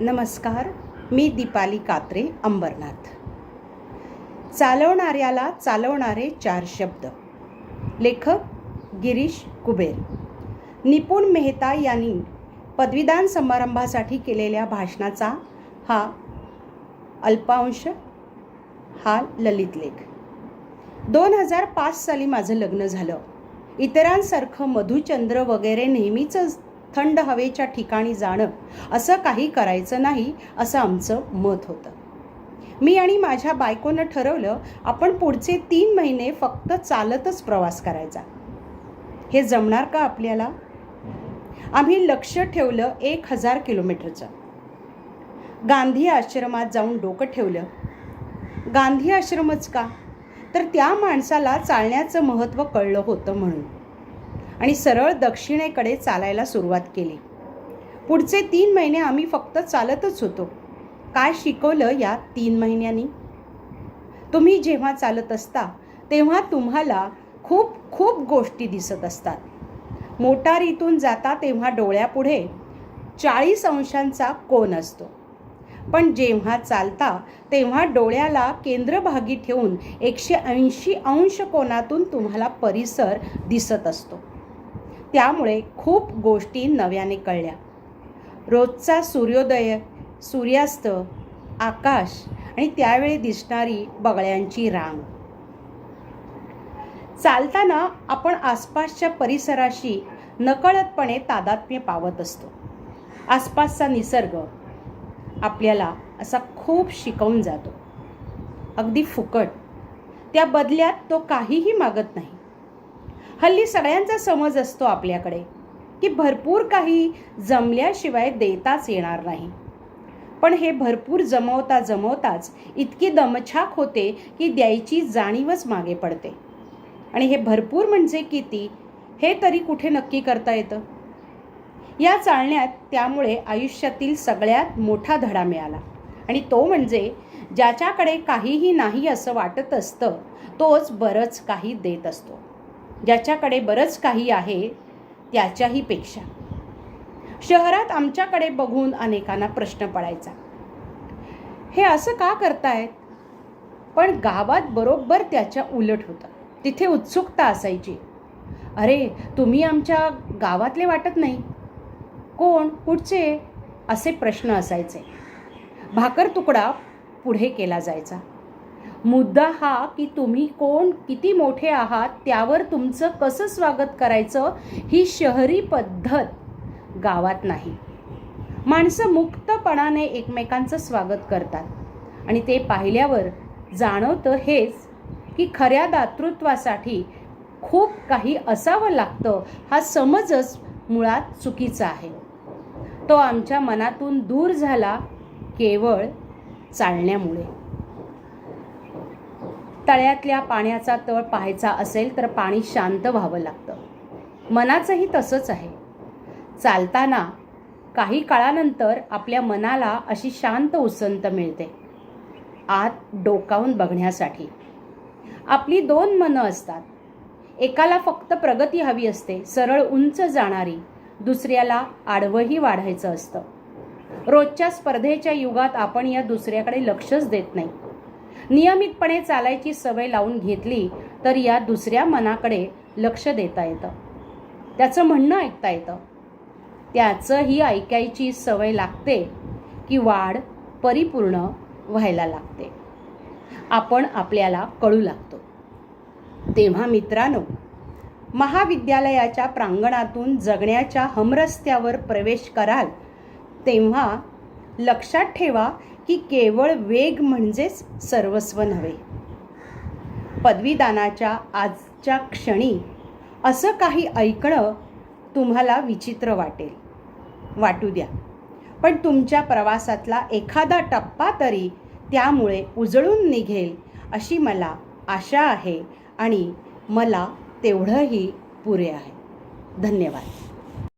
नमस्कार मी दीपाली कात्रे अंबरनाथ. चालवणाऱ्याला चालवणारे चार शब्द. लेखक गिरीश कुबेर. निपुण मेहता यांनी पदवीदान समारंभासाठी केलेल्या भाषणाचा हा अल्पांश हा ललित लेख. दोन हजार पाच साली माझं लग्न झालं. इतरांसारखं मधुचंद्र वगैरे नेहमीच थंड हवेच्या ठिकाणी जाणं असं काही करायचं नाही असं आमचं मत होतं. मी आणि माझ्या बायकोनं ठरवलं आपण पुढचे तीन महिने फक्त चालतच प्रवास करायचा. हे जमणार का आपल्याला? आम्ही लक्ष ठेवलं एक हजार किलोमीटरचं. गांधी आश्रमात जाऊन डोकं ठेवलं. गांधी आश्रमच का? तर त्या माणसाला चालण्याचं महत्त्व कळलं होतं म्हणून. आणि सरळ दक्षिणेकडे चालायला सुरुवात केली. पुढचे तीन महिने आम्ही फक्त चालतच होतो. काय शिकवलं या तीन महिन्यांनी? तुम्ही जेव्हा चालत असता तेव्हा तुम्हाला खूप खूप गोष्टी दिसत असतात. मोटारीतून जाता तेव्हा डोळ्यापुढे चाळीस अंशांचा कोन असतो. पण जेव्हा चालता तेव्हा डोळ्याला केंद्रभागी ठेवून एकशे ऐंशी अंश कोनातून तुम्हाला परिसर दिसत असतो. त्यामुळे खूप गोष्टी नव्याने कळल्या. रोजचा सूर्योदय सूर्यास्त आकाश आणि त्यावेळी दिसणारी बगळ्यांची रांग. चालताना आपण आसपासच्या परिसराशी नकळतपणे तादात्म्य पावत असतो. आसपासचा निसर्ग आपल्याला असा खूप शिकवून जातो. अगदी फुकट. त्या बदल्यात तो काहीही मागत नाही. हल्ली सगळ्यांचा समज असतो आपल्याकडे की भरपूर काही जमल्याशिवाय देताच येणार नाही. पण हे भरपूर जमवता जमवताच इतकी दमछाक होते की द्यायची जाणीवच मागे पडते. आणि हे भरपूर म्हणजे किती हे तरी कुठे नक्की करता येतं? या चालण्यात त्यामुळे आयुष्यातील सगळ्यात मोठा धडा मिळाला. आणि तो म्हणजे ज्याच्याकडे काहीही नाही असं वाटत असतं तोच बरंच काही देत असतो. ज्याच्याकडे बरंच काही आहे त्याच्याही पेक्षा. शहरात आमच्याकडे बघून अनेकांना प्रश्न पडायचा. हे असं का करतायत? पण गावात बरोबर त्याच्या उलट होतं. तिथे उत्सुकता असायची. अरे तुम्ही आमच्या गावातले वाटत नाही. कोण कुठचे? असे प्रश्न असायचे. भाकर तुकडा पुढे केला जायचा. मुद्दा हा की तुम्ही कोण किती मोठे आहात त्यावर तुमचं कसं स्वागत करायचं ही शहरी पद्धत गावात नाही. माणसं मुक्तपणाने एकमेकांचं स्वागत करतात. आणि ते पाहिल्यावर जाणवतं हेच की खऱ्या दातृत्वासाठी खूप काही असावं लागतं हा समजच मुळात चुकीचा आहे. तो आमच्या मनातून दूर झाला केवळ चालण्यामुळे. तळ्यातल्या पाण्याचा तळ पाहायचा असेल तर पाणी शांत व्हावं लागतं. मनाचंही तसंच आहे. चालताना काही काळानंतर आपल्या मनाला अशी शांत उसंत मिळते. आत डोकावून बघण्यासाठी. आपली दोन मनं असतात. एकाला फक्त प्रगती हवी असते सरळ उंच जाणारी. दुसऱ्याला आडवंही वाढायचं असतं. रोजच्या स्पर्धेच्या युगात आपण या दुसऱ्याकडे लक्षच देत नाही. नियमितपणे चालायची सवय लावून घेतली तर या दुसऱ्या मनाकडे लक्ष देता येतं. त्याचं म्हणणं ऐकता येतं. त्याचंही ऐकायची सवय लागते की वाढ परिपूर्ण व्हायला लागते. आपण आपल्याला कळू लागतो. तेव्हा मित्रांनो महाविद्यालयाच्या प्रांगणातून जगण्याच्या हमरस्त्यावर प्रवेश कराल तेव्हा लक्षात ठेवा की केवळ वेग म्हणजेच सर्वस्व नव्हे. पदवीदानाच्या आजच्या क्षणी असं काही ऐकणं तुम्हाला विचित्र वाटेल. वाटू द्या. पण तुमच्या प्रवासातला एखादा टप्पा तरी त्यामुळे उजळून निघेल अशी मला आशा आहे आणि मला तेवढंही पुरे आहे. धन्यवाद.